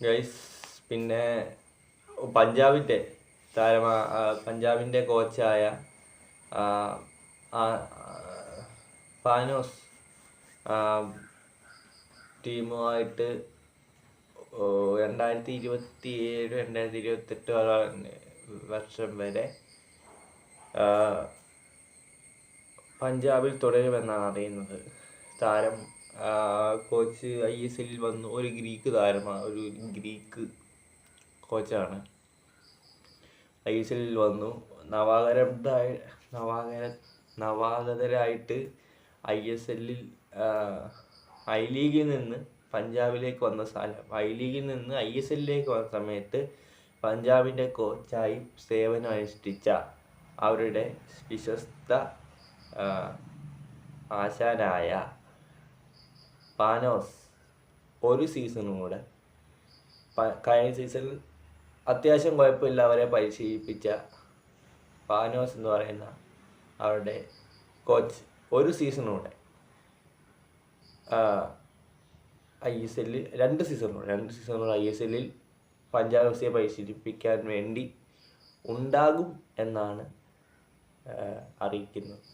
Guys പിന്നെ പഞ്ചാബിന്റെ താരമാ പഞ്ചാബിന്റെ കോച്ചായ പാനോസ് ടീമുമായിട്ട് രണ്ടായിരത്തി ഇരുപത്തി ഏഴ് രണ്ടായിരത്തി ഇരുപത്തെട്ട് വർഷം വരെ പഞ്ചാബിൽ തുടരുമെന്നാണ് അറിയുന്നത്. താരം കോച്ച് ഐ എസ് എല്ലിൽ വന്നു. ഒരു ഗ്രീക്ക് താരമാണ് ഒരു ഗ്രീക്ക് കോച്ചാണ്. ഐ എസ് എല്ലിൽ വന്നു. നവാഗതരായി നവാഗത നവാഗതരായിട്ട് ഐ എസ് എല്ലിൽ ഐ ലീഗിൽ നിന്ന് പഞ്ചാബിലേക്ക് വന്ന സ്ഥലം. ഐ ലീഗിൽ നിന്ന് ഐ എസ് എല്ലിലേക്ക് വന്ന സമയത്ത് പഞ്ചാബിന്റെ കോച്ചായി സേവനം അനുഷ്ഠിച്ച അവരുടെ വിശ്വസ്ത ആശാനായ പാനോസ് ഒരു സീസണും കൂടെ കഴിഞ്ഞ സീസണിൽ അത്യാവശ്യം കുഴപ്പമില്ല അവരെ പരിശീലിപ്പിച്ച പാനോസ് എന്ന് പറയുന്ന അവരുടെ കോച്ച് ഒരു സീസണും കൂടെ. ഐ എസ് എല്ലിൽ രണ്ട് സീസണും രണ്ട് സീസണുകൂടെ ഐ എസ് എല്ലിൽ പഞ്ചാബ് എഫ് സിയെ പരിശീലിപ്പിക്കാൻ വേണ്ടി ഉണ്ടാകും എന്നാണ് അറിയിക്കുന്നത്.